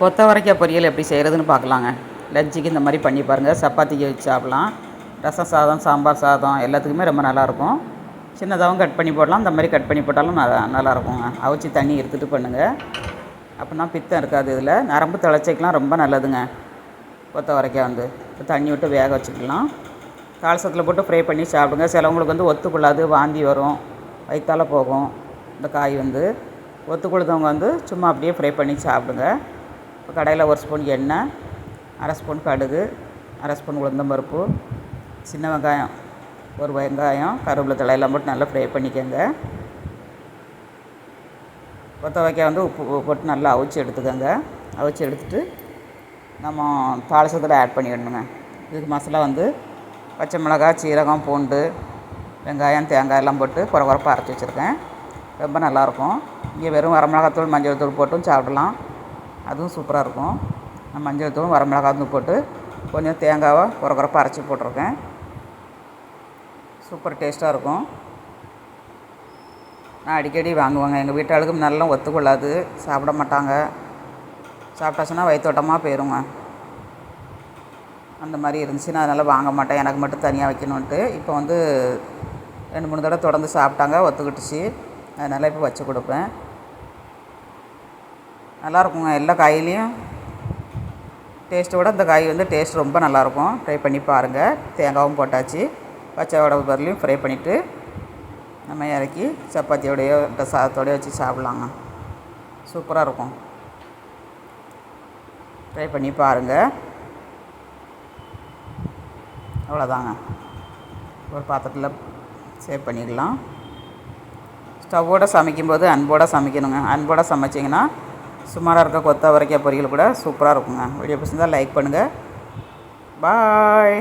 கொத்தவரைக்காய் பொரியல் எப்படி செய்கிறதுன்னு பார்க்கலாங்க. லஞ்சுக்கு இந்த மாதிரி பண்ணி பாருங்கள் சப்பாத்திக்கு வச்சு சாப்பிட்லாம். ரசம் சாதம் சாம்பார் சாதம் எல்லாத்துக்குமே ரொம்ப நல்லாயிருக்கும். சின்னதாகவும் கட் பண்ணி போடலாம். இந்த மாதிரி கட் பண்ணி போட்டாலும் நல்லா நல்லாயிருக்குங்க. அவிச்சு தண்ணி எடுத்துகிட்டு பண்ணுங்கள் அப்படின்னா பித்தம் இருக்காது இதில். நரம்பு தளர்ச்சிக்கெலாம் ரொம்ப நல்லதுங்க. கொத்தவரைக்காய் வந்து. இப்போ தண்ணி விட்டு வேக வச்சுக்கலாம். தாளசத்தில் போட்டு ஃப்ரை பண்ணி சாப்பிடுங்க. சிலவங்களுக்கு வந்து ஒத்துக்கொள்ளாது வாந்தி வரும். வயிற்றால போகும். இந்த காய் வந்து. ஒத்துக்கொள்ளுதவங்க வந்து சும்மா அப்படியே ஃப்ரை பண்ணி சாப்பிடுங்க. இப்போ கடையில் ஒரு ஸ்பூன் எண்ணெய் அரை ஸ்பூன் கடுகு அரை ஸ்பூன் உளுந்தம்பருப்பு சின்ன வெங்காயம் ஒரு வெங்காயம் கருவேப்பிலை தழை எல்லாம் போட்டு நல்லா ஃப்ரை பண்ணிக்கோங்க. கொத்தவரைக்காய் வந்து உப்பு போட்டு நல்லா அவிச்சு எடுத்துக்கோங்க. அவிச்சு எடுத்துட்டு நம்ம தாளிசத்தில் ஆட் பண்ணிடணுங்க. இதுக்கு மசாலா வந்து பச்சை மிளகாய் சீரகம் பூண்டு வெங்காயம் தேங்காய் எல்லாம் போட்டு குறகுறப்பாக அரைச்சி வச்சுருக்கேன். ரொம்ப நல்லாயிருக்கும் இங்கே வெறும் வரமிளகாத்தூள் மஞ்சள் தூள் போட்டும் சாப்பிடலாம். அதுவும் சூப்பராக இருக்கும். மஞ்சள் தூள் வரமிளகாத்தூள் போட்டு கொஞ்சம் தேங்காவை குறகுறப்பாக அரைச்சி போட்டிருக்கேன். சூப்பர் டேஸ்ட்டாக இருக்கும். நான் அடிக்கடி வாங்குவேங்க. எங்கள் வீட்டாளுக்கும் நல்லா ஒத்துக்கொள்ளாது. சாப்பிட மாட்டாங்க. சாப்பிட்டாச்சுன்னா வயிற்றோட்டமாக போயிருங்க. அந்த மாதிரி இருந்துச்சுன்னா அதனால் வாங்க மாட்டேன். எனக்கு மட்டும் தனியாக வைக்கணுன்ட்டு இப்போ வந்து ரெண்டு மூணு தடவை தொடர்ந்து சாப்பிட்டாங்க. ஒத்துக்கிட்டுச்சு. அதனால் இப்போ வச்சு கொடுப்பேன். நல்லாயிருக்குங்க எல்லா காயிலையும். டேஸ்ட்டோட இந்த காய் வந்து டேஸ்ட் ரொம்ப நல்லாயிருக்கும். ட்ரை பண்ணி பாருங்கள் தேங்காவும் போட்டாச்சு. பச்சை வடை பொருளையும் ஃப்ரை பண்ணிவிட்டு நம்ம இறக்கி சப்பாத்தியோடையோ இல்லை சாதத்தோடையோ வச்சு சாப்பிட்லாங்க. சூப்பராக இருக்கும். ட்ரை பண்ணி பாருங்கள் அவ்வளோதாங்க. ஒரு பாத்திரத்தில் சேவ் பண்ணிக்கலாம் ஸ்டவ்வோடு சமைக்கும்போது அன்போடு சமைக்கணுங்க. அன்போடு சமைச்சிங்கன்னா சுமாராக இருக்க கொத்தவரைக்காய் பொரியல் கூட சூப்பராக இருக்குங்க. வீடியோ பிடிச்சிருந்தால் லைக் பண்ணுங்கள் பாய்